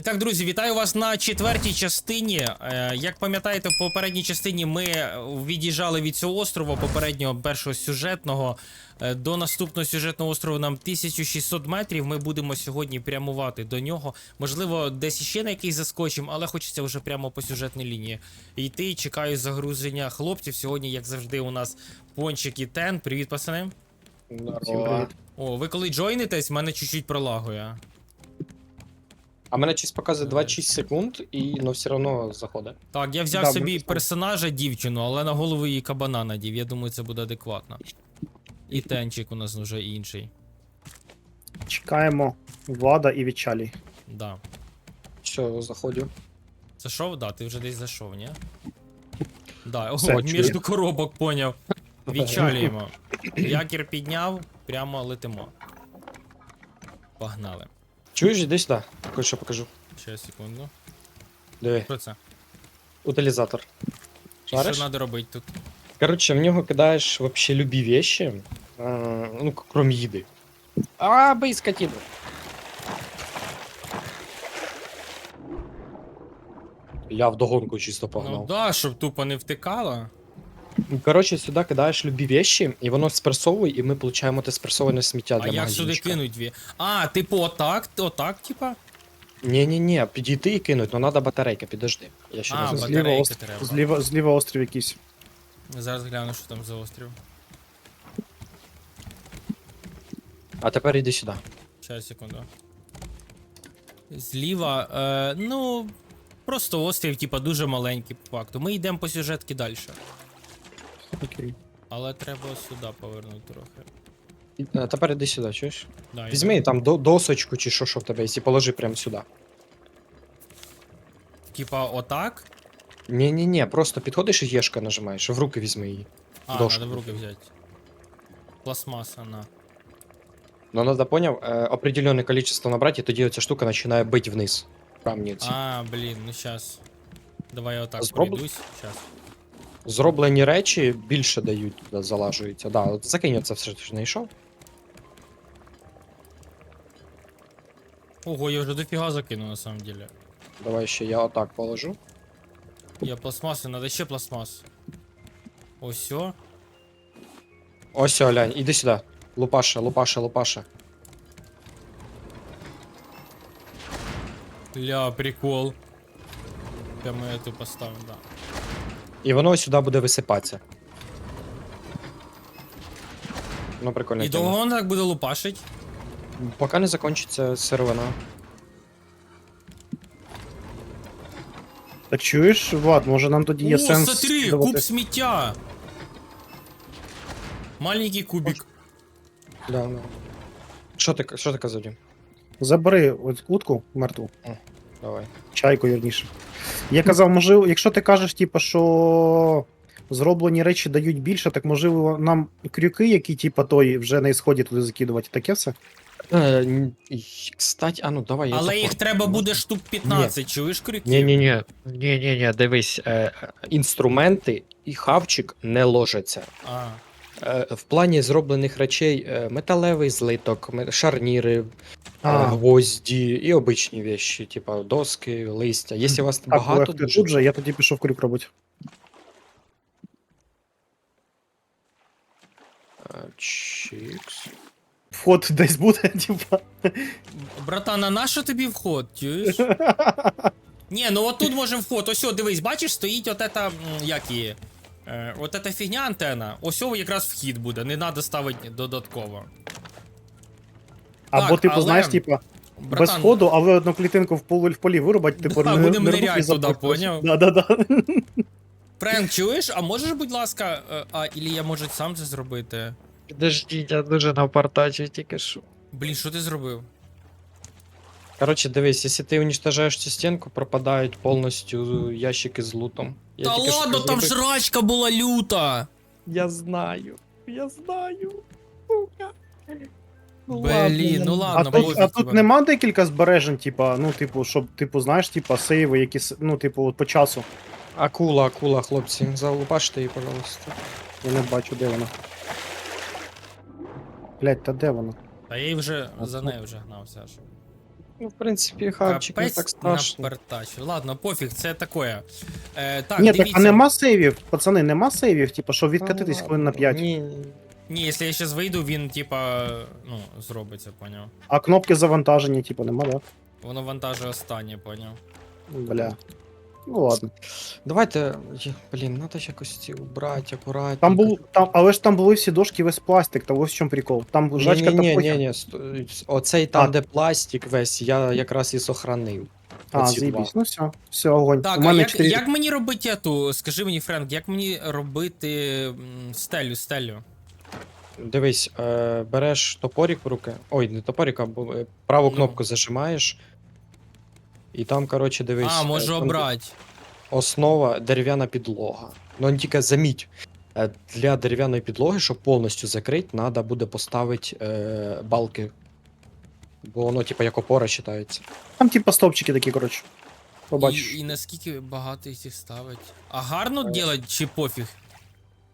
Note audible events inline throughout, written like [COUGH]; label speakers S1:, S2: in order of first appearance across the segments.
S1: І так, друзі, вітаю вас на четвертій частині. Е, Як пам'ятаєте, в попередній частині ми від'їжджали від цього острова, попереднього першого сюжетного. Е, До наступного сюжетного острову нам 1600 метрів. Ми будемо сьогодні прямувати до нього. Можливо, десь іще на якийсь заскочимо, але хочеться вже прямо по сюжетній лінії йти. Чекаю загрузення хлопців. Сьогодні, як завжди, у нас пончик і тен. Привіт, пацани. О, ви коли джойнитесь, мене чуть-чуть пролагує.
S2: А мене чись показує 26 секунд, і ну все одно заходить.
S1: Так, я взяв
S2: Да,
S1: собі
S2: ми
S1: персонажа дівчину, але на голову її кабана надів. Я думаю, це буде адекватно. І тенчик у нас вже інший.
S3: Чекаємо Влада і Вічалі.
S1: Да.
S2: Все, заходю.
S1: Зайшов? Да, ти вже десь зайшов, ні? [LAUGHS] Да,
S3: Все,
S1: о,
S3: чую.
S1: між коробок поняв. Відчалюємо. Якір підняв, прямо летимо. Погнали.
S2: Чуєш, іди сюди. Кое-що покажу.
S1: Ще секунду.
S2: Диви,
S1: Що це?
S2: утилізатор.
S1: І Що
S2: Шариш?
S1: треба робити тут?
S2: Коротше, в нього кидаєш вообще любі вещи, е, ну, к- крім їди. А, бей скотину. Я вдогонку чисто
S1: Ну да, щоб тупо не втикало.
S2: Коротше, сюди кидаєш любі вещи, і воно спресовує, і ми получаємо те спресоване сміття
S1: А
S2: для
S1: як сюди
S2: магазинчика.
S1: кинуть дві? А, типу, отак, отак, типа?
S2: Ні-ні-ні, підійти і кинуть, але треба батарейка, підожди. Я ще
S1: А,
S2: не
S1: ба-
S2: знаю.
S3: Зліва,
S1: батарейки треба.
S3: зліва, зліва острів якийсь.
S1: Зараз гляну, що там за острів.
S2: А тепер іди сюди.
S1: Ще секунду. Зліва, е, ну. Просто острів, типа, дуже маленький по факту. Ми йдемо по сюжетки далі.
S3: Окей.
S1: Але треба сюди повернути трохи.
S2: Е, Тепер іди сюди, чуєш?
S1: Да,
S2: Візьми там до, досочку чи що, що в тебе є, і положи прямо сюди.
S1: Типа, отак.
S2: Ні-ні-ні, просто підходиш і єшка нажимаєш, в руки візьми її.
S1: А,
S2: Дошку.
S1: надо в руки взяти. Пластмаса, на.
S2: Ну, надо, поняв, е, определенне количество набрати, і тоді оця штука починає бити вниз. Камні ці.
S1: А, блін, ну щас. Давай я отак
S2: Зроб-
S1: пройдусь. Щас.
S2: Зроблені речі більше дають, туди залажуються. Да, от закинь оце все, що знайшов.
S1: Ого, я вже дофіга закину на самом деле.
S2: Давай ще я отак положу.
S1: Я пластмаси, надо ще пластмас. Ось. о.
S2: Ось, все, глянь, іди сюди. Лупаша, лупаша, лупаша.
S1: Ля, прикол. Прямо я тут поставив, да.
S2: І воно ось сюди буде висипатися. Ну, прикольно.
S1: І довго воно так буде лупашить?
S2: Поки не закінчиться сировина.
S3: Так чуєш, Влад, може нам тоді є
S1: О,
S3: сенс.
S1: смотри, куб сміття. Маленький кубик.
S2: Да, да. Що ти, що ти казав, Дім?
S3: Забери от утку мертву,
S2: Давай.
S3: чайку вірніше. Я казав, можливо, якщо ти кажеш, типу, що зроблені речі дають більше, так можливо нам крюки, які, типу, той вже на ісході туди закидувати, таке все?
S2: Е, кстати, а ну давай я
S1: Але їх треба буде штук 15, чуєш крюків?
S2: Ні-ні-ні. Ні-ні-ні, дивись. Е, інструменти і хавчик не ложаться.
S1: А,
S2: Е, в плані зроблених речей е, металевий злиток, ме- шарніри, е,
S3: А.
S2: гвозді і обичні вещі, типа доски, листя. Якщо у вас
S3: Так,
S2: багато,
S3: Олег, ти
S2: дуже-
S3: тут же, я тоді пішов крюк робити.
S2: Е, Чікс.
S3: Вход [LAUGHS] десь буде, типа.
S1: братан, а на що тобі вход, чуєш? [LAUGHS] Ні, ну от тут може вход. Ось, о, дивись, бачиш, стоїть от ета, м, як її. Е, от ета фігня антена. Ось о, якраз вхід буде, не треба ставити додатково.
S3: Або,
S1: Так,
S3: типу,
S1: але-
S3: знаєш, типа, без
S1: Братан,
S3: ходу, але одну клітинку в полі, в полі вирубать, типу,
S1: Да, будемо
S3: не
S1: нирять туди, поняв?
S3: Да, да, да.
S1: Френк, чуєш? А можеш, будь ласка, е, а, ілі я можу сам це зробити?
S2: Подождіть, я дуже напортачив тільки що.
S1: Блін, що ти зробив?
S2: Коротше, дивись, якщо ти уничтожаєш цю стінку, пропадають повністю ящики з лутом. Я
S1: Та
S2: тільки що
S1: ладно, там
S2: зробив.
S1: жрачка була люта.
S2: Я знаю. Я знаю. Сука. Ну
S1: Блін, ну
S3: А
S1: ладно,
S3: тут, а тут нема декілька збережень, типа, ну, типу, щоб, типу, знаєш, типа, сейви, якісь, ну, типу, от по часу.
S2: Акула, акула, хлопці, залупаште її, пожалуйста.
S3: Я не бачу, де вона. Блять, та де вона?
S1: Та я вже за нею вже гнався аж.
S2: Ну, в принципі, хавчик не
S1: Капець
S2: так страшно.
S1: напертачив. Ладно, пофіг, це таке. Е, так,
S3: Ні, так,
S1: дивіться.
S3: а нема сейвів, пацани, нема сейвів, типу, щоб відкатитись
S2: Та
S3: хвилин на 5.
S2: Ні, ні.
S1: Ні, якщо я зараз вийду, він, типа, ну, зробиться, поняв.
S3: А кнопки завантаження, типу, нема, да?
S1: Воно вантажує останнє, поняв.
S3: Бля. Ну ладно.
S2: Давайте, блін, надо ж якось ці убрати, акуратно.
S3: Там був, там, але ж там були всі дошки весь пластик, та ось в чому прикол. Там жачка та
S2: ні, ні, ні, ні, оцей там,
S3: А.
S2: де пластик весь, я якраз і сохранив.
S3: А, заєбісь, ну все, все, огонь.
S1: Так,
S3: У
S1: а як,
S3: 4...
S1: як мені робити ету? Скажи мені, Френк, як мені робити стелю, стелю?
S2: Дивись, е, береш топорик в руки. Ой, не топорик, а е, праву
S1: Ну.
S2: кнопку зажимаєш. І там, коротше, дивись.
S1: а,
S2: е,
S1: можу
S2: там
S1: обрати.
S2: Основа дерев'яна підлога. Ну, тільки заміть, е, для дерев'яної підлоги, щоб повністю закрити, треба буде поставити е, балки. Бо воно, типу, як опора вважається.
S3: Там типа стопчики такі, коротше.
S1: І,
S3: Побачиш.
S1: і наскільки багато їх ставить? А гарно
S2: Е.
S1: делать чи пофіг?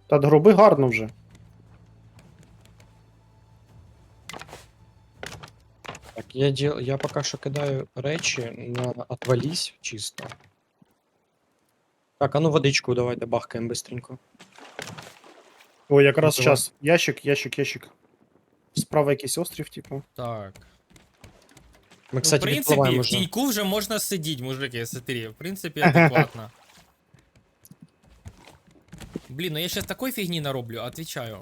S3: Та гроби гарно вже.
S2: Так, я, діл... я поки що кидаю речі на отвались чисто. Так, а ну водичку давайте бахкаємо быстренько.
S3: О, якраз
S2: Давай.
S3: час. Ящик, ящик, ящик. Справа якийсь острів, типу.
S1: Так.
S2: Ми,
S1: Ну, в
S2: кстати,
S1: принципі,
S2: відпливаємо
S1: в
S2: вже.
S1: тіньку вже можна сидіти, мужики, смотри. В принципі, адекватно. [LAUGHS] Блін, ну я щас такої фігні нароблю, отвечаю.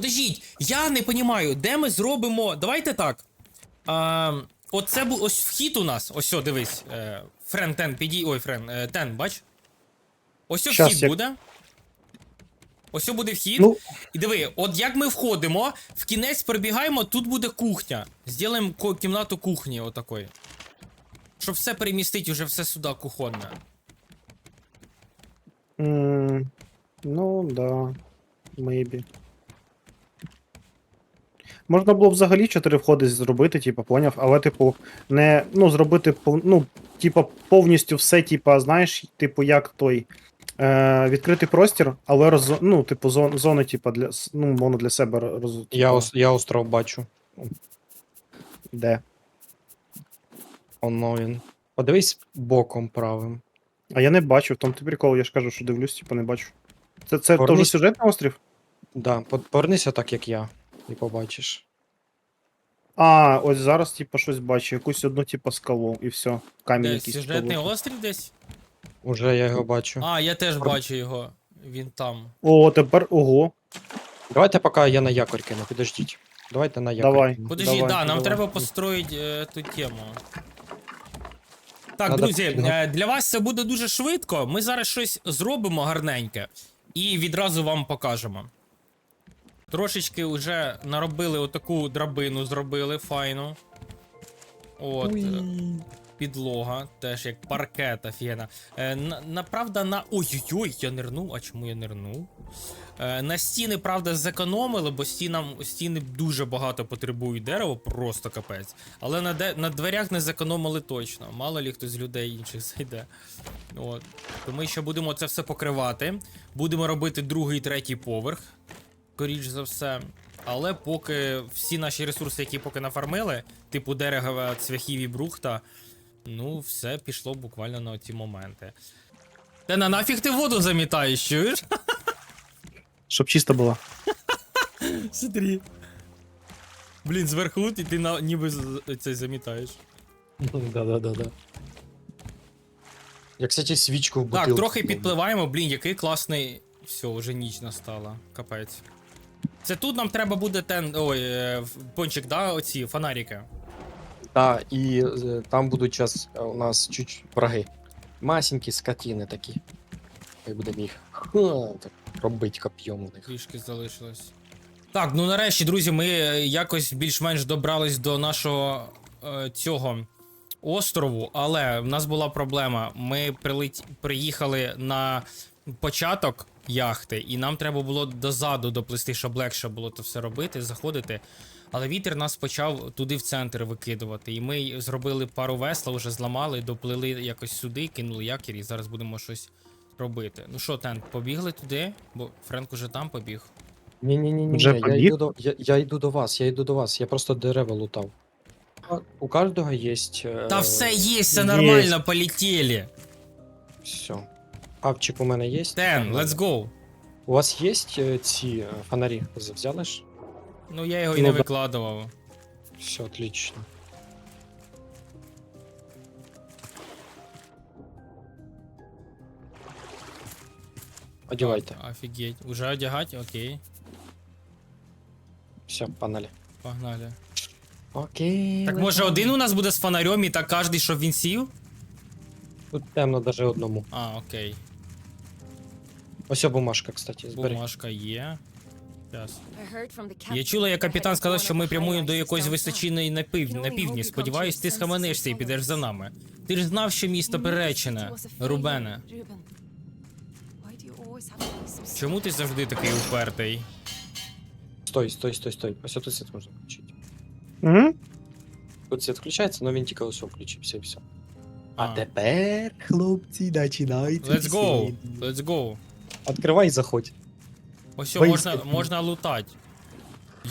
S1: Подождіть, я не розумію, де ми зробимо. Давайте так. А, оце був ось вхід у нас. Ось, о, дивись. Френ, Тен, підій. Ой, Френ, Тен, бач. Ось о
S3: Щас,
S1: вхід
S3: як-
S1: буде. Ось о буде вхід.
S3: Ну,
S1: І диви, от як ми входимо, в кінець пробігаємо, тут буде кухня. Зробимо кімнату кухні отакої. Щоб все перемістити, уже все сюди кухонне.
S3: м, ну, да. Maybe. Можна було взагалі чотири входи зробити, типу, поняв, але, типу, не. Ну, зробити ну, типу, повністю все, типу, знаєш, типу, як той. Е, відкритий простір, але роз, ну, типу, зон, зони, типу, для, ну, воно для себе роз,
S2: Я,
S3: типу,
S2: ос... я остров бачу.
S3: де.
S2: Оно він. Подивись боком правим.
S3: А я не бачу, в тому ти прикол, я ж кажу, що дивлюсь, типу, не бачу. Це, це
S2: Повернись.
S3: теж сюжетний острів?
S2: Да, повернися так, як я, і побачиш.
S3: А, ось зараз, типу, щось бачу, якусь одну, типу, скалу, і все. Камінь
S1: Де
S3: якийсь.
S1: сюжетний
S3: типу,
S1: острів десь?
S2: Уже я його бачу.
S1: А, я теж
S2: Пар-
S1: бачу його. Він там.
S3: О, тепер ого.
S2: Давайте поки я на якорь кину, підождіть. Давайте на якорь.
S3: Давай.
S2: кину.
S1: Подожди,
S3: Давай,
S1: да, нам
S3: давай.
S1: треба построїти е, ту тему. Так,
S2: Надо
S1: друзі,
S2: підго-
S1: е, для вас це буде дуже швидко. Ми зараз щось зробимо гарненьке і відразу вам покажемо. Трошечки вже наробили отаку драбину, зробили файну. От. е, Підлога, теж як паркет, офігенно. Е, на, на, правда, на. Ой-ой-ой, я нирнув. А чому я нирнув? Е, на стіни, правда, зекономили, бо стінам, стіни дуже багато потребують дерева, просто капець. Але на, де, на дверях не зекономили точно. Мало лі хто з людей інших [LAUGHS] зайде. От. То ми ще будемо це все покривати. Будемо робити другий, третій поверх. Скоріш за все. Але поки всі наші ресурси, які поки нафармили, типу дерева, цвяхів і брухта, ну, все пішло буквально на ці моменти. Та на нафіг ти воду замітаєш, чуєш? [LAUGHS]
S3: Щоб чисто було. [LAUGHS]
S1: Смотри. Блін, зверху ти, ти на, ніби це замітаєш.
S2: Да-да-да-да. Я, кстати, свічку в бутилку.
S1: Так, трохи підпливаємо, блін, який класний. Все, вже ніч настала. Капець. Це тут нам треба буде тен. Ой, е, пончик, да, оці фонарики.
S2: Да, і е, там будуть час у нас чуть враги. Масенькі скотини такі. Хай будемо їх ха, так, робити коп'єм у них.
S1: Трішки залишилось. Так, ну нарешті, друзі, ми е, якось більш-менш добрались до нашого е, цього острову, але в нас була проблема. Ми прилет... приїхали на початок яхти, і нам треба було дозаду доплисти, щоб легше було то все робити, заходити. Але вітер нас почав туди в центр викидувати. І ми зробили пару весла, вже зламали, доплили якось сюди, кинули якір, і зараз будемо щось робити. Ну що, Тен, побігли туди, бо Френк уже там побіг.
S2: Ні-ні-ні,
S3: Вже
S2: я, йду до, я, я йду до вас, я йду до вас, я просто дерева лутав. У кожного є. Е...
S1: Та все є, все нормально, полетіли.
S2: Все. Авчик у мене є.
S1: Тен, let's go.
S2: У вас є е, ці е, фонарі? Взяли ж?
S1: Ну я його і
S3: Ну
S1: не викладував.
S2: Все, отлично. Одівайте.
S1: Офігеть. Уже одягать? Окей.
S2: Все, панелі.
S1: Погнали.
S2: Окей.
S1: Так може один у нас буде з фонарем і так кожний, щоб він сів?
S2: Тут темно даже одному.
S1: А, окей.
S2: Ось бумажка, кстати, збери.
S1: Бумажка є. Я
S4: Я
S1: чула, як капітан сказав, що ми прямуємо до якоїсь височини на, пів... на півдні. Сподіваюсь, ти схаменешся і підеш за нами. Ти ж знав, що місто переречене, Рубене. Чому ти завжди такий упертий?
S2: Стой, стой, стой, стой. Ось тут світ можна включити.
S3: Угу.
S2: Тут світ включається, але він тільки ось включився і все. А,
S1: А.
S2: тепер, хлопці, починається.
S1: Let's go! Let's go!
S2: Відкривай і заходь.
S1: Ось що,
S2: Виїзд.
S1: можна, можна лутати.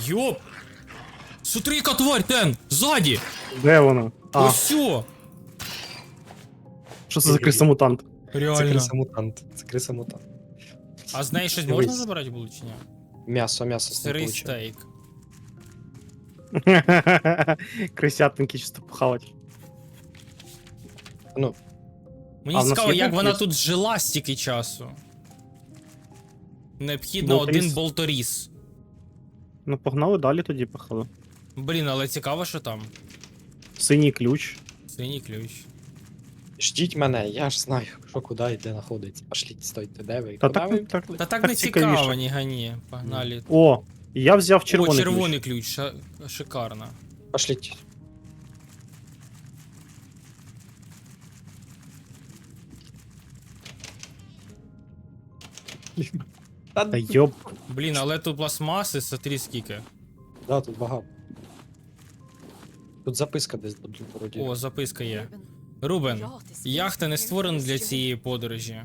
S1: Йоп! Смотри, яка тварь, Тен! Ззаді!
S3: Де воно? А,
S1: Ось що!
S3: що це за крисомутант?
S2: Це
S1: Реально.
S2: криса-мутант. Це криса-мутант.
S1: А з неї щось
S2: Дивись.
S1: можна забирати було чи ні?
S2: М'ясо, м'ясо з ним
S1: Сирий
S2: получає.
S1: стейк. [LAUGHS]
S3: Крисятники чисто похавать.
S2: Ну,
S1: Мені
S3: А в нас
S1: цікаво,
S3: є
S1: як вона
S3: конфлікт?
S1: тут жила стільки часу. Необхідно
S3: Болторіз.
S1: один болторіз.
S3: Ну, погнали далі тоді пахали.
S1: Блін, але цікаво, що там.
S3: Синій ключ.
S1: Синій ключ.
S2: ждіть мене, я ж знаю, що куди і де знаходиться. Пошліть, стойте, де ви?
S3: Та
S2: Куди
S3: так,
S2: ви?
S3: так,
S1: Та так не
S3: цікавіше.
S1: цікаво, ні гані. Погнали.
S3: О, я взяв червоний,
S1: О, червоний ключ, ша- шикарно.
S2: Пошліть. [LAUGHS] Та.
S3: Та йоп.
S1: Блін, але тут пластмаси, смотри скільки.
S2: да, тут багато. Тут записка десь буде вроді.
S1: О, записка є. Рубен, яхта не створена для цієї подорожі.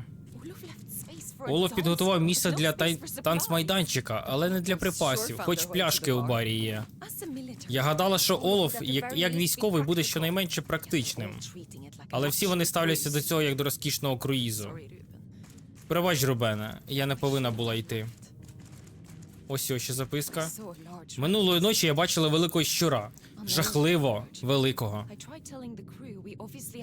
S1: Олаф підготував місце для тай... танцмайданчика, але не для припасів, хоч пляшки у барі є. Я гадала, що Олаф, як, як військовий, буде щонайменше практичним. Але всі вони ставляться до цього як до розкішного круїзу. Пробач, Рубене, я не повинна була йти. Ось ось ще записка. Минулої ночі я бачила великого щура. Жахливо великого.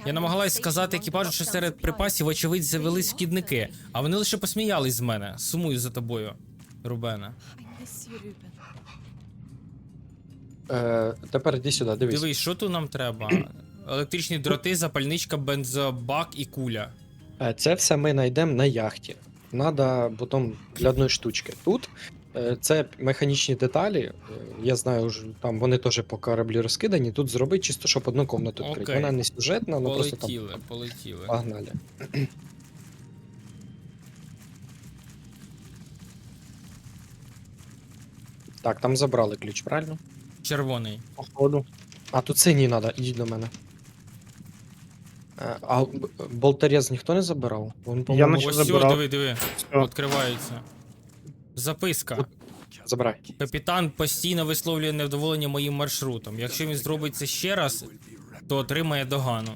S1: Я намагалась сказати екіпажу, що серед припасів, очевидь, завелись шкідники, а вони лише посміялись з мене. Сумую за тобою, Рубене.
S2: Е, тепер іди сюди, дивись.
S1: Дивись, що тут нам треба? Електричні дроти, запальничка, бензобак і куля.
S2: Е, Це все ми знайдемо на яхті. Надо потім для одної штучки. Тут е, це механічні деталі. е, Я знаю, там вони теж по кораблі розкидані. Тут зробити чисто, щоб одну комнату відкрити. Вона не сюжетна, ну просто там.
S1: Полетіли, полетіли.
S2: Погнали. Так, там забрали ключ, правильно?
S1: Червоний.
S3: Походу.
S2: А тут синій треба, ідіть до мене. Е, А б- болторез ніхто не забирав? Він, по-моєму,
S3: наче
S1: Ось
S3: забирав.
S1: сюди, диви, диви.
S3: Все.
S1: Відкривається. Записка.
S2: забирай.
S1: Капітан постійно висловлює невдоволення моїм маршрутом. Якщо він зробить це ще раз, то отримає догану.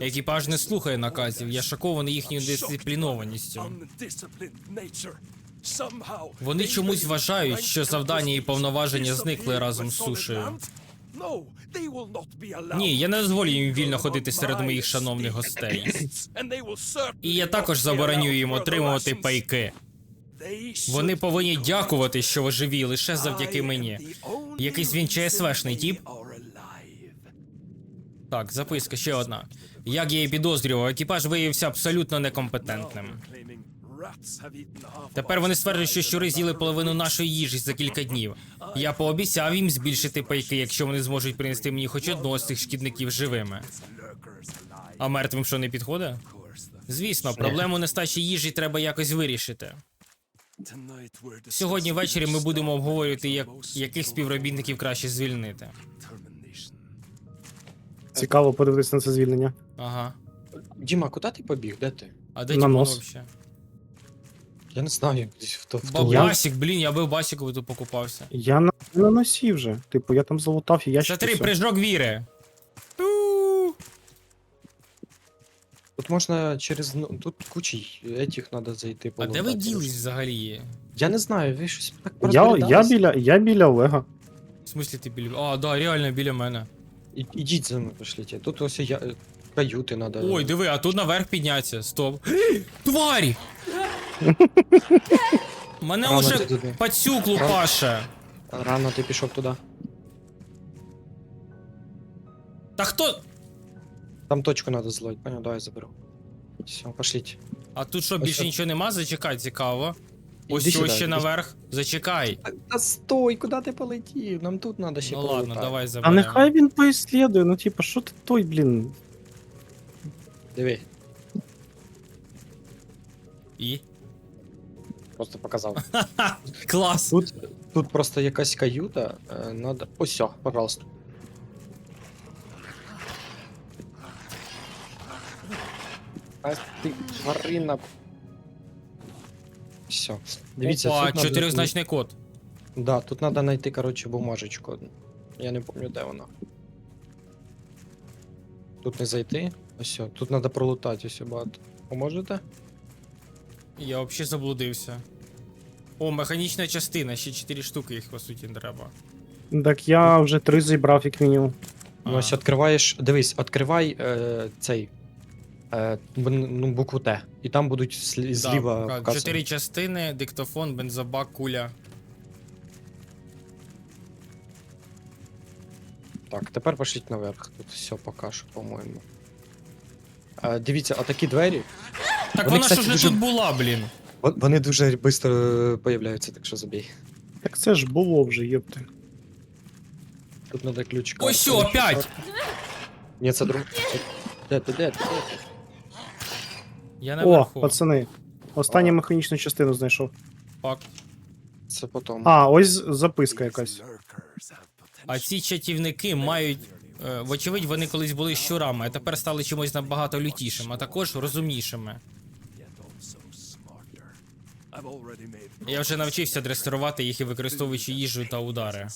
S1: Екіпаж не слухає наказів, я шокований їхньою дисциплінованістю. Вони чомусь вважають, що завдання і повноваження зникли разом з сушею. Ні, я не дозволю їм вільно ходити серед моїх шановних гостей. [CLEARS THROAT] І я також забороню їм отримувати пайки. Вони повинні дякувати, що ви живі лише завдяки мені. Якийсь він ЧСВшний тіп. Так, записка ще одна. Як я і підозрював, екіпаж виявився абсолютно некомпетентним. Тепер вони стверджують, що щури з'їли половину нашої їжі за кілька днів. Я пообіцяв їм збільшити пайки, якщо вони зможуть принести мені хоч одного з цих шкідників живими. А мертвим що не підходить? Звісно, проблему нестачі їжі треба якось вирішити. Сьогодні ввечері ми будемо обговорювати, як, яких співробітників краще звільнити.
S3: Цікаво подивитися на це звільнення.
S1: Ага.
S2: Діма, куди ти побіг? Де ти?
S1: А де
S3: На нос.
S1: вообще?
S2: Я не знаю, десь в то в
S1: Ба-.
S3: Я-
S1: Басік, блін, я би в Басіку тут покупався.
S3: Я на Ти на носі вже. Типу, я там залутав і ящик.
S1: Смотри,
S3: і всьо.
S1: прыжок віри. Ту.
S2: Тут можна через. Ну, тут кучі етіх треба зайти.
S1: А де ви
S2: полутати.
S1: ділись взагалі?
S2: Я не знаю, ви щось так
S3: Я, я, біля, я біля Олега.
S1: В смислі ти біля. А, да, реально біля мене.
S2: І- Ідіть за мною пошліть. Тут ось я... каюти треба.
S1: Ой, диви, а тут наверх підняться. Стоп. [GASPS] Тварі! [LAUGHS] Мене
S2: Рано
S1: уже
S2: ти туди.
S1: пацюк
S2: Рано.
S1: лупаше.
S2: Рано ти пішов туди.
S1: Та хто?
S2: Там точку треба зловити, понял, давай заберу. Все, пошліть.
S1: А тут що,
S2: Ось
S1: більше
S2: так.
S1: нічого нема? Зачекай, цікаво.
S2: Іди
S1: Ось
S2: сюди,
S1: ось ще
S2: іди
S1: наверх. Зачекай.
S2: Та, та стой, куди ти полетів? Нам тут треба ще
S1: Ну ладно,
S2: полутати.
S1: давай
S3: А
S1: заберемо.
S3: нехай він поіслідує, ну типа, що ти той, блін.
S2: Диви,
S1: І?
S2: Просто показав. [LAUGHS]
S1: Клас.
S2: Тут, тут просто якась каюта, е, надо. Ось, все, пожалуйста. А ти тварина. Все. Дивіться,
S1: Опа,
S2: тут надо-
S1: чотирьохзначний код.
S2: Да, тут треба знайти, коротше, бумажечку. одну. Я не пам'ятаю, де вона. Тут не зайти. Ось, тут треба пролутати ось багато. Поможете?
S1: Я взагалі заблудився. О, механічна частина, ще 4 штуки їх по суті треба.
S3: Так я вже три зібрав, як мінімум.
S1: А.
S2: Ну, ось відкриваєш. Дивись, відкривай е, цей. Е, ну, букву Т. І там будуть слі-
S1: Да,
S2: зліва
S1: пока-
S2: вказані.
S1: Чотири частини, диктофон, бензобак, куля.
S2: Так, тепер пошліть наверх. Тут все покажу, по-моєму. Е, дивіться, а такі двері.
S1: Так
S2: Вони,
S1: вона
S2: кстати,
S1: ж уже
S2: дуже-
S1: тут була, блін.
S2: вон- Вони дуже швидко появляються, так що забій.
S3: Так це ж було вже, єпти.
S2: Тут треба ключ.
S1: Ось що, опять!
S2: Ні, це друг. Де, де, де, де?
S1: Я
S3: О,
S1: наверху.
S3: пацани. Останню механічну частину знайшов.
S1: Факт.
S2: Це потім.
S3: А, ось записка якась.
S1: А ці чатівники мають. е, Вочевидь, вони колись були щурами, а тепер стали чимось набагато лютішим, а також розумнішими. Я вже навчився дресирувати їх і використовуючи їжу та удари.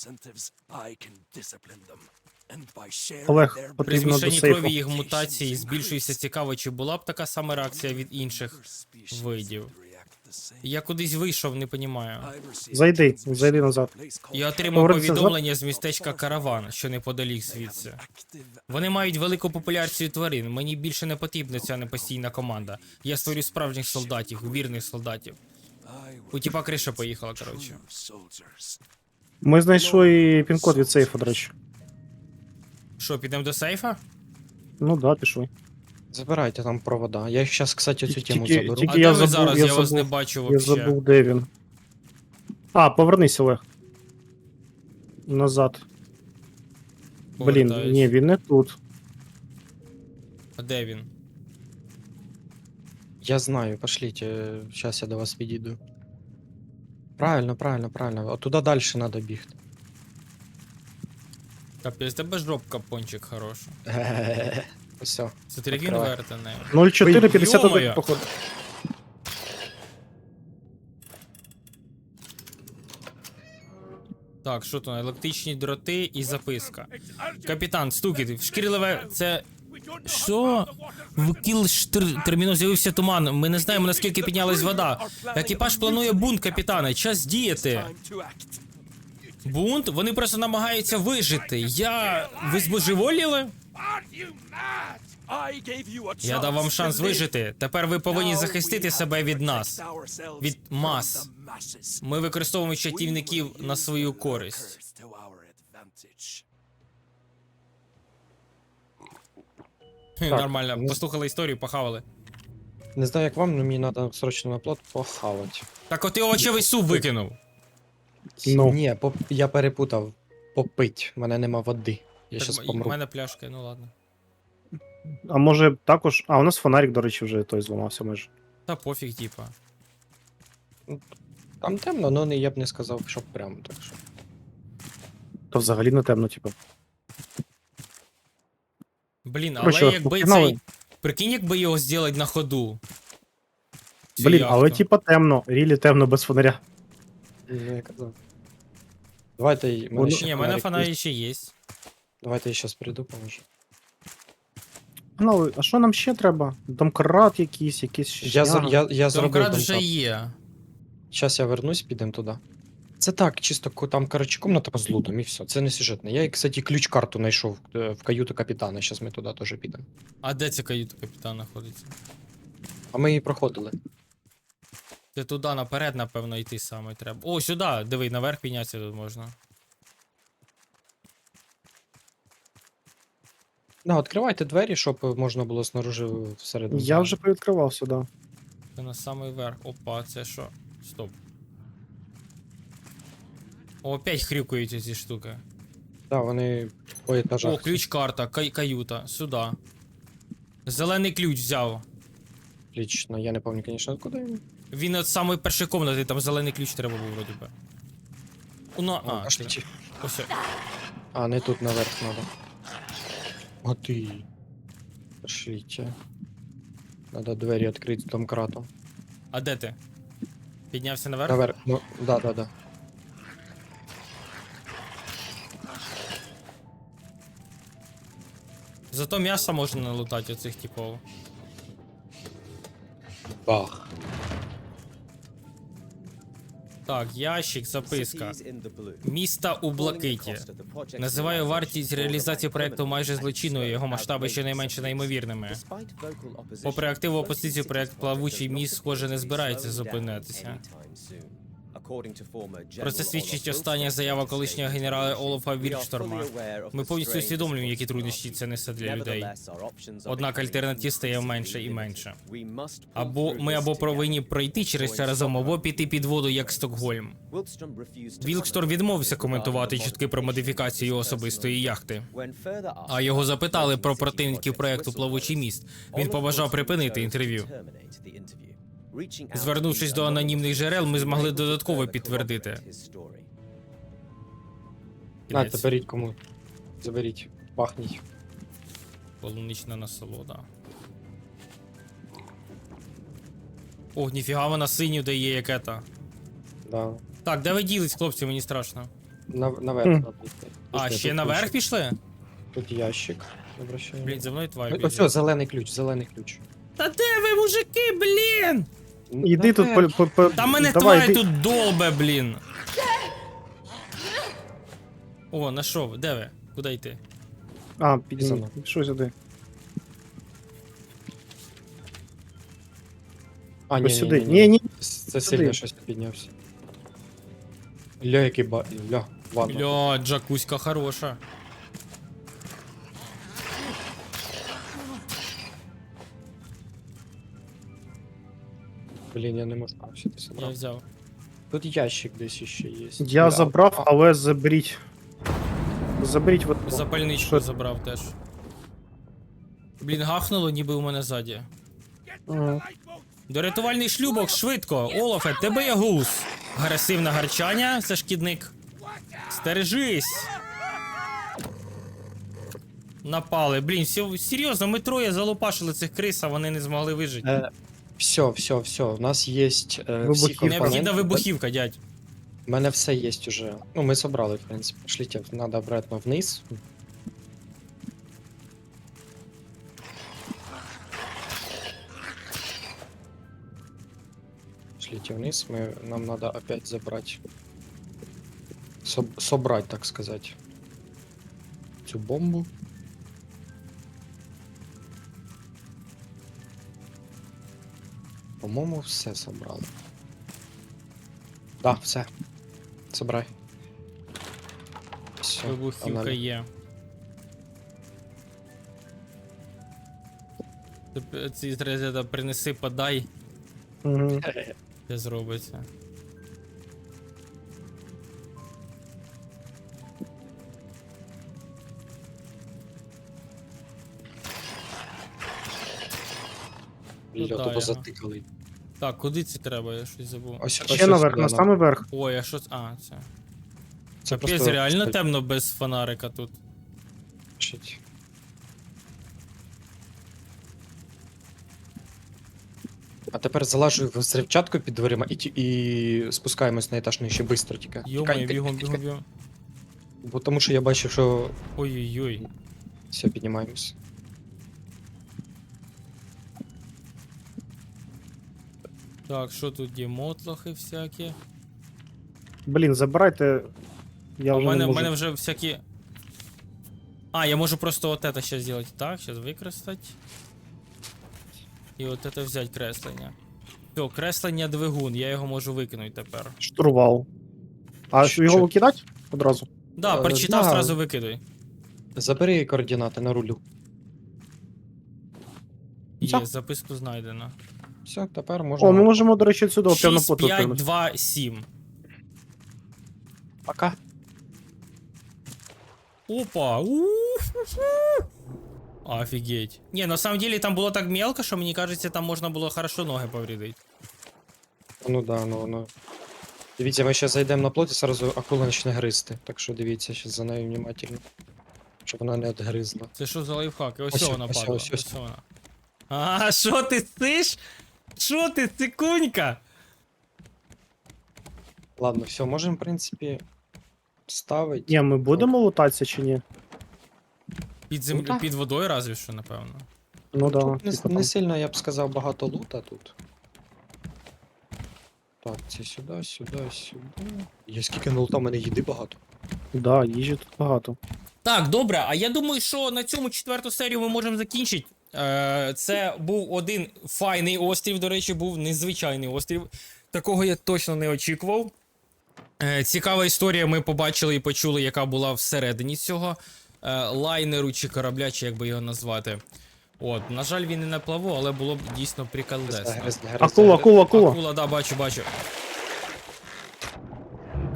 S3: Олег,
S1: При
S3: потрібно до
S1: змішанні
S3: сейфу.
S1: крові їх мутації збільшується цікаво, чи була б така сама реакція від інших видів. Я кудись вийшов, не понімаю.
S3: Зайди, зайди назад.
S1: Я отримав
S3: Повернися
S1: повідомлення з містечка Караван, що неподалік звідси. Вони мають велику популяцію тварин. Мені більше не потрібна ця непостійна команда. Я створю справжніх солдатів, вірних солдатів. У тіпа криша поїхала, коротше.
S3: Ми знайшли пін-код від сейфу, до речі.
S1: Що, підемо до сейфа?
S3: Ну да, пішли.
S2: Забирайте там провода. Я їх зараз, кстати, цю тему
S3: тільки-
S2: заберу.
S1: А
S3: я
S1: де ви
S3: забув,
S1: зараз?
S3: я
S1: Я вас
S3: забув.
S1: не бачу
S3: Я
S1: вообще.
S3: забув, де він. А, повернись, Олег. Назад. Блін,
S1: Повертаюсь.
S3: ні, він не тут.
S1: А де він?
S2: Я знаю, пошліть. Зараз я до вас підійду. Правильно, правильно, правильно. От туди далі треба бігти.
S1: Капець, тебе жопка пончик хороший. [LAUGHS]
S2: Все.
S1: Ти він
S2: Відкривай.
S1: вертаний.
S3: 0451,
S1: Йо-моє!
S3: походу.
S1: Так, що тут? Електричні дроти і записка. Капітан, стукіт, шкірливе, це. Що? В Кілштр терміну з'явився туман. Ми не знаємо, наскільки піднялась вода. Екіпаж планує бунт, капітане. Час діяти. Бунт? Вони просто намагаються вижити. Я. Ви збожеволіли? Я дав вам шанс вижити. Тепер ви повинні захистити себе від нас. Від мас. Ми використовуємо чатівників на свою користь.
S2: Так,
S1: Нормально,
S2: ну-
S1: послухали історію, похавали.
S2: Не знаю, як вам, але мені треба срочно на плот похавати.
S1: Так от ти овочевий суп викинув.
S3: Ну.
S2: Ні, поп... я перепутав. Попить. У мене нема води. Я
S1: Так,
S2: щас
S1: м-
S2: помру.
S1: У мене пляшки, ну ладно.
S3: А може також. А, у нас фонарик, до речі, вже той зламався майже.
S1: Та пофіг, типа.
S2: Там темно, але я б не сказав, що прямо так що.
S3: То взагалі не темно, типу.
S1: Блін, але
S3: Короче,
S1: якби
S3: погнали.
S1: цей. Прикинь, якби його зробити на ходу. Цю
S3: Блін,
S1: яхту.
S3: але типа темно, рілі темно без фонаря.
S2: Ну, я казав. Давайте й- мене
S3: Воно-
S2: ще
S1: Ні, в мене
S2: фонарик
S1: фонарі ще є.
S2: Давайте я щас прийду, поможу.
S3: Ну, а що нам ще треба? Домкрат якийсь, якийсь
S2: Я, за- я, я зробив
S1: Домкрат вже
S2: домкрат.
S1: є.
S2: Зараз я вернусь, підемо туди. Це так, чисто там, коротше, комната з лутом і все. Це не сюжетне. Я, кстати, ключ-карту знайшов е, в каюту капітана. Зараз ми туди теж підемо.
S1: А де ця каюта капітана знаходиться?
S2: А ми її проходили.
S1: Це туди наперед, напевно, йти саме треба. О, сюди, диви, наверх піднятися тут можна.
S2: На, відкривайте двері, щоб можна було снаружи всередину.
S3: Я вже повідкривав сюди.
S1: Це на самий верх. Опа, це що? Стоп. О, опять хрюкають ці штуки.
S2: Так, вони по етажах.
S1: О, ключ-карта, кай- каюта, сюди. Зелений ключ взяв.
S2: Лічно, я не пам'ятаю, звісно, куди він.
S1: Він от самої першої комнати, там зелений ключ треба був вроді би. Ну,
S2: А,
S1: а, ти- ось.
S2: а, не тут наверх треба. О ти. Пошліть. Надо двері відкрити домкратом.
S1: А де ти? Піднявся наверх?
S2: Наверх. Ну, да, да, да.
S1: Зато м'ясо можна налутати оцих типов.
S2: Бах.
S1: Так, ящик, записка. Міста у блакиті.
S4: Називаю вартість реалізації проекту майже злочинною, його масштаби щонайменше неймовірними.
S1: Попри активну опозицію, проект плавучий міст, схоже, не збирається зупинятися.
S4: Про це свідчить остання заява колишнього генерала Олафа Вільшторма.
S1: Ми повністю усвідомлюємо, які труднощі це несе для людей. Однак альтернатив стає менше і менше. Або ми або повинні пройти через це разом, або піти під воду, як Стокгольм. Вілкстор відмовився коментувати чутки про модифікацію особистої яхти.
S4: А його запитали про противників проекту Плавучий міст. Він побажав припинити інтерв'ю.
S1: Звернувшись до анонімних джерел, ми змогли додатково підтвердити.
S2: На,
S1: Кінець.
S2: беріть кому. Заберіть. Пахніть.
S1: Полунична насолода. О, ніфіга вона синю дає, як ета.
S2: Да.
S1: Так, де ви ділись, хлопці, мені страшно.
S2: На, наверх
S3: Хм.
S2: йти.
S1: А, ще наверх пішли?
S2: Тут ящик. Обращаю.
S1: Блін, за мною тварь
S2: Ну,
S1: біжить.
S2: Ось, зелений ключ, зелений ключ.
S1: Та де ви, мужики, блін?
S3: Іди тут по, по, по...
S1: Та мене
S3: давай,
S1: тварь
S3: іди.
S1: тут долбе, блін. О, нашов, де ви? Куди йти?
S3: А.
S2: Заново.
S3: Що сюди?
S2: А, ні,
S3: Ось
S2: ні,
S3: сюди.
S2: ні,
S3: Ні, ні.
S2: Це сильно щось піднявся. Ля, який ба... Ля, ладно.
S1: Бля, джакуська хороша.
S2: Блін, я не можу. Все, ти
S1: Я взяв.
S2: Тут ящик десь ще є.
S3: Я
S2: Ля,
S3: забрав, але заберіть. Заберіть от.
S1: Запальничку
S3: Що?
S1: забрав теж. Блін, гахнуло, ніби у мене ззаді.
S3: Ага.
S1: До рятувальний шлюбок, швидко! Олафе, тебе я гус! Агресивне гарчання, це шкідник. Стережись! Напали. Блін, сьо- серйозно, ми троє залупашили цих крис, а вони не змогли вижити.
S2: Е, все, все, все. У нас є е, всі
S3: Вибухівка.
S2: компоненти.
S1: Необхідна вибухівка, дядь.
S2: У мене все є уже. Ну, ми собрали, в принципі. Пошліть, надо обратно вниз. Шлите вниз, мы, нам надо опять забрать. Соб- собрать, так сказать. Цю бомбу. По-моєму, все собрали. Да, все. Собирай. Все,
S1: Вибухівка є. Теп- Ці треба принеси, подай,
S3: Угу.
S1: це зробиться. Да,
S2: тупо
S1: його.
S2: затикали.
S1: Так, куди це треба? Я щось забув.
S2: Ось, ось
S3: Ще
S2: ось
S3: наверх,
S2: сюди,
S3: на самий верх.
S1: Ой, а що це? А, це.
S2: Це
S1: Капець, реально темно без фонарика тут.
S2: А тепер залажу в взривчатку під дверима і, ті- і спускаємось на етаж нижче бистро тільки.
S1: Йомаю,
S2: Тікай,
S1: бігом,
S2: тікай,
S1: бігом,
S2: тікай.
S1: бігом.
S2: Бо тому що я бачив, що
S1: Ой-ой-ой.
S2: все, піднімаємось.
S1: Так, що тут є? Мотлохи всякі.
S3: Блін, забирайте. Я
S1: А у
S3: вже
S1: мене,
S3: не можу.
S1: мене вже всякі. А, я можу просто вот это сейчас сделать. Так, сейчас використати. І от это взяти креслення. Все, креслення двигун, я його можу викинути тепер.
S3: Штурвал. А
S2: Що-
S3: його викидати одразу?
S1: Да,
S2: Е,
S1: прочитав,
S2: да.
S1: сразу викидай.
S2: Забери координати на рулю.
S1: Є,
S3: Все.
S1: записку знайдено.
S2: Все, тепер можна.
S3: О, ми можемо, до речі, сюди прямо
S1: 6, 5,
S3: тут.
S1: 2, 7.
S2: Пока.
S1: Опа! у-ху-ху. Офігеть. Не, на самом деле там було так мелко, що мені кажеться, там можна було хорошо ноги повредити.
S2: Ну да, ну ну. Дивіться, ми ще зайдемо на плот і сразу акула почне гризти. Так що дивіться ще за нею внимательно. Щоб вона не отгризла.
S1: Це що за лайфхак? Ось,
S2: Ось,
S1: ось вона
S2: ось,
S1: падла.
S2: ось, ось.
S1: Ось вона. А, що ти сиш? Що ти, цикунька?
S2: Ладно, все, можемо, в принципі, ставити.
S3: Ні, ми будемо лутатися чи ні?
S1: Під землю,
S2: Ну, так.
S1: під водою разве що, напевно.
S3: Ну да.
S2: Тут не, не
S3: там.
S2: сильно, я б сказав, багато лута тут. Так, це сюди, сюди, сюди. Є скільки на лута, у мене їди багато.
S3: Да, їжі тут багато.
S1: Так, добре, а я думаю, що на цьому четверту серію ми можемо закінчити. Е, це був один файний острів, до речі, був незвичайний острів. Такого я точно не очікував. Е, цікава історія, ми побачили і почули, яка була всередині цього е, лайнеру чи корабля, чи як би його назвати. От, на жаль, він не на плаву, але було б дійсно приколдесно.
S3: Акула, акула, акула.
S1: Акула, да, бачу, бачу.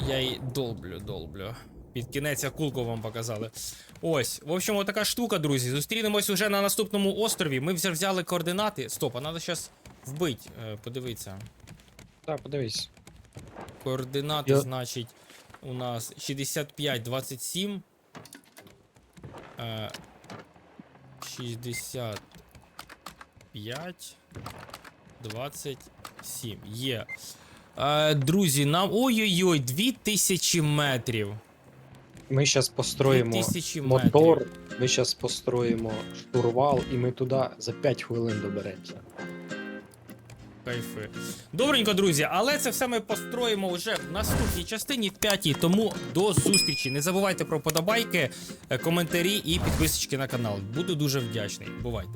S1: Я її долблю, долблю. Під кінець акулку вам показали. Ось, в общем, така штука, друзі. Зустрінемось уже на наступному острові. Ми вже взяли координати. Стоп, а треба зараз вбити. Е, подивитися.
S2: Так, подивись.
S1: Координати,
S2: Я-
S1: значить, у нас 65, 27. Е, 65, 27. Є. Е, друзі, нам. Ой-ой-ой, 2000 метрів.
S2: Ми зараз построїмо мотор, ми зараз построїмо штурвал, і ми туди за 5 хвилин доберемося.
S1: Кайфи. Добренько, друзі, але це все ми построїмо вже в наступній частині, в п'ятій. Тому до зустрічі. Не забувайте про подобайки, е, коментарі і підписочки на канал. Буду дуже вдячний. Бувайте.